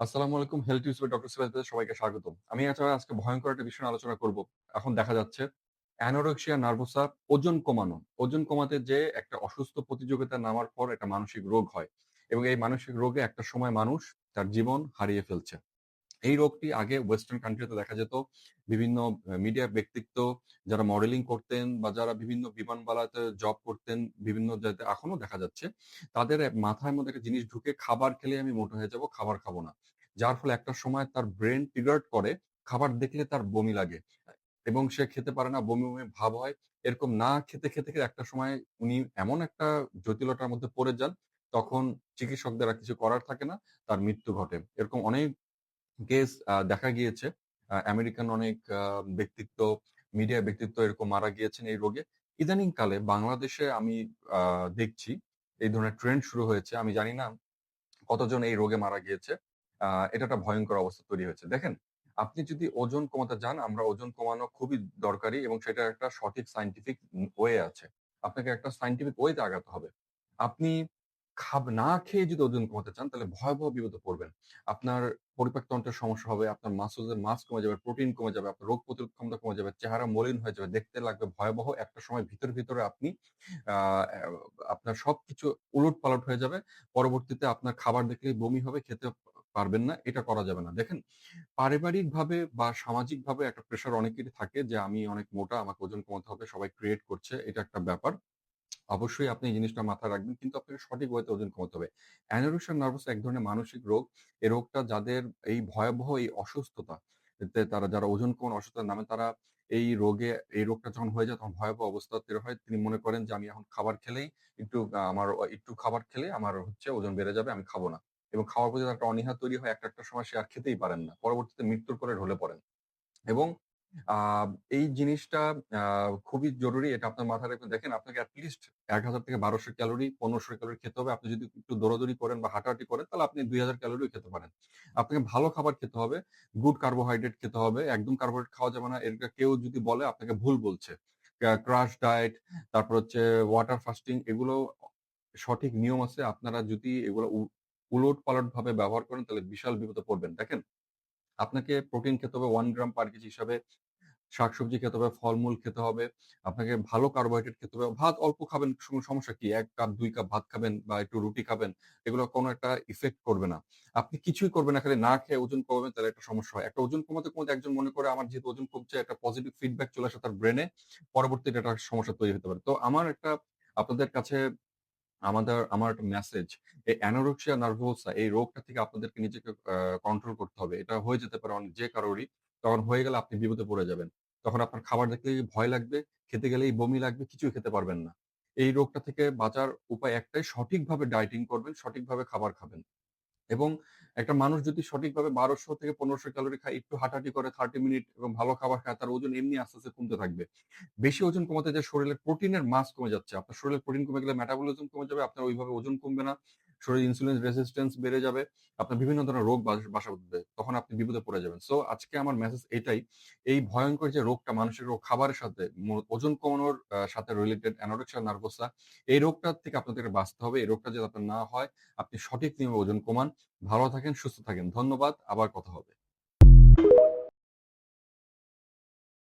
আসসালামু আলাইকুম health by doctor সিরাজদের সবাইকে স্বাগত আমি আচ্ছা আজকে ভয়ঙ্কর একটা বিষয় আলোচনা করব। এখন দেখা যাচ্ছে অ্যানোরেক্সিয়া নার্ভোসা ওজন কমানো। ওজন কমাতে যে একটা অসুস্থ প্রতিযোগিতা নামার পর একটা মানসিক রোগ হয় এবং এই মানসিক রোগে একটা সময় মানুষ তার জীবন হারিয়ে ফেলছে। এই রোগটি আগে ওয়েস্টার্ন কান্ট্রিতে দেখা যেত। বিভিন্ন মিডিয়া ব্যক্তিত্ব যারা মডেলিং করতেন বা যারা বিভিন্ন বিমানবালাতে জব করতেন, বিভিন্ন জায়গাতে এখনও দেখা যাচ্ছে। তাদের এ মাথার মধ্যে একটা জিনিস ঢুকে খাবার খেলে আমি মোটা হয়ে যাব, খাবার খাব না। যার ফলে একটা সময় তার ব্রেন ট্রিগার্ড করে খাবার দেখলে তার বমি লাগে। এবং সে খেতে পারে না, বমি, বমি ভাব হয়। এরকম না খেতে, খেতে একটা সময় উনি এমন একটা জটিলতার মধ্যে পড়ে যান, তখন চিকিৎসকদের আর কিছু করার থাকে না, তার মৃত্যু ঘটে। এরকম অনেক কেস দেখা গিয়েছে। আমেরিকান অনেক ব্যক্তিত্ব, মিডিয়া ব্যক্তিত্ব এরকম মারা গিয়েছেন এই রোগে। ইদানিংকালে বাংলাদেশে আমি দেখছি এই ধরনের ট্রেন্ড শুরু হয়েছে। আমি জানি না কতজন এই রোগে মারা গিয়েছে। এটা একটা ভয়ঙ্কর অবস্থা তৈরি হয়েছে। দেখেন, আপনি যদি ওজন কমাতে যান, আমরা ওজন কমানো খুবই দরকারি এবং সেটা একটা সঠিক সাইন্টিফিক ওয়ে আছে। আপনাকে একটা সায়েন্টিফিক ওয়েতে আগাতে হবে। আপনি খাব না খেয়ে যদি ওজন কমাতে চান তাহলে ভয়াবহ বিপদে পড়বেন। আপনার পরিপাকতন্ত্রের সমস্যা হবে, আপনার মাসলস এর মাস কমে যাবে, প্রোটিন কমে যাবে, আপনার রোগ প্রতিরোধ ক্ষমতা কমে যাবে, চেহারা মলিন হয়ে যাবে, দেখতে লাগবে ভয়াবহ। একটা সময় ভিতরে, ভিতরে আপনি আপনার সবকিছু উলট পালট হয়ে যাবে। পরবর্তীতে আপনার খাবার দেখলেই বমি হবে, খেতে পারবেন না। এটা করা যাবে না। দেখেন, পারিবারিকভাবে বা সামাজিকভাবে একটা প্রেশার অনেকেরই থাকে যে আমি অনেক মোটা, আমাকে ওজন কমাতে হবে, সবাই ক্রিয়েট করছে। এটা একটা ব্যাপার। অবশ্যই আপনি এই জিনিসটা মাথায় রাখবেন। কিন্তু আপনাকে সঠিক ওয়েতে ওজন কমাতে হবে। অ্যানোরেক্সিয়া নার্ভাসা এক ধরনের মানসিক রোগ। এই রোগটা যাদের এই ভয়াবহ এই অসুস্থতা তারা যারা ওজন কমানোর অসুস্থতার নামে তারা এই রোগে এই রোগটা যখন হয়ে যায় তখন ভয়াবহ অবস্থা তৈরি হয়। তিনি মনে করেন যে আমি এখন খাবার খেলেই একটু আমার একটু খাবার খেলে আমার হচ্ছে ওজন বেড়ে যাবে, আমি খাব না। এবং খাওয়ার প্রতি একটা অনীহা তৈরি হয়। একটা, একটা সময় সে আর খেতেই পারেন না। পরবর্তীতে মৃত্যুর কোলে ঢলে পড়েন। এবং এই জিনিসটা খুবই জরুরি। এটা আপনার মাথায় রাখবেন। দেখেন আপনাকে এট লিস্ট ১,০০০ থেকে ১২০০ ক্যালোরি, ১৫০০ ক্যালোরি খেতে হবে। আপনি যদি একটু দৌড়াদৌড়ি করেন বা হাঁটাহাঁটি করেন তাহলে আপনি ২,০০০ ক্যালোরিও খেতে পারেন। আপনাকে ভালো খাবার খেতে হবে, গুড কার্বোহাইড্রেট খেতে হবে। একদম কার্বোহাইড্রেট খাওয়া যাবে না। এটা কেউ যদি বলে আপনাকে ভুল বলছে। ক্রা ক্রাশ ডায়েট, তারপর হচ্ছে ওয়াটার ফাস্টিং এগুলো সঠিক নিয়ম আছে। আপনারা যদি এগুলো উলট পালট ভাবে ব্যবহার করেন তাহলে বিশাল বিপদে পড়বেন। দেখেন, আপনাকে প্রোটিন খেতে হবে ওয়ান গ্রাম পার কেজি হিসাবে। শাকসবজি খেতে হবে, ফলমূল খেতে হবে। আপনাকে ভালো কার্বোহাইড্রেট খেতে হবে। ভাত অল্প খাবেন, সম সমস্যা কি? এক কাপ দুই কাপ ভাত খাবেন বা একটু রুটি খাবেন। এগুলো কোনো একটা ইফেক্ট করবে না। আপনি কিছুই করবেন না, খালি না খেয়ে ওজন কমাবেন তাহলে একটা সমস্যা হয়। একটা ওজন কমাতে, কমাতে একজন মনে করে আমার যেহেতু ওজন কমছে একটা পজিটিভ ফিডব্যাক চলে আসে তার ব্রেনে পরবর্তীতে একটা সমস্যা তৈরি হতে পারে। তো আমার একটা আপনাদের কাছে আমাদের আমার একটা মেসেজ এই অ্যানোরেক্সিয়া নার্ভোসা এই রোগটা থেকে আপনাদেরকে নিজেকে কন্ট্রোল করতে হবে। এটা হয়ে যেতে পারে অন যে কারোরই। তখন হয়ে গেলে আপনি বিপদে পড়ে যাবেন। তখন আপনার খাবার দেখলেই ভয় লাগবে, খেতে গেলেই বমি লাগবে, কিছুই খেতে পারবেন না। এই রোগটা থেকে বাঁচার উপায় একটাই সঠিকভাবে ডায়েটিং করবেন, সঠিকভাবে খাবার খাবেন। এবং একটা মানুষ যদি সঠিকভাবে ১২০০ থেকে পনেরোশো ক্যালোরি খায়, একটু হাঁটাহাঁটি করে 30 মিনিট এবং ভালো খাবার খায়, তার ওজন এমনি আস্তে, আস্তে কমতে থাকবে। বেশি ওজন কমাতে যেয়ে শরীরের প্রোটিনের মাস কমে যাচ্ছে। আপনার শরীরের প্রোটিন কমে গেলে মেটাবলিজম কমে যাবে, আপনার ওইভাবে ওজন কমবে না। শরীরে ইনসুলিন রেসিস্টেন্স বেড়ে যাবে। আপনার বিভিন্ন ধরনের রোগ বাসা বাঁধবে। তখন আপনি বিপদে পড়ে যাবেন। সো আজকে আমার মেসেজ এটাই। এই ভয়ঙ্কর যে রোগটা মানুষের রোগ খাবারের সাথে ওজন কমানোর সাথে রিলেটেড অ্যানোরেক্সিয়া নার্ভোসা এই রোগটার থেকে আপনাদেরকে বাঁচতে হবে। এই রোগটা যাতে আপনার না হয়, আপনি সঠিক নিয়মে ওজন কমান। ভালো থাকেন, সুস্থ থাকেন। ধন্যবাদ। আবার কথা হবে।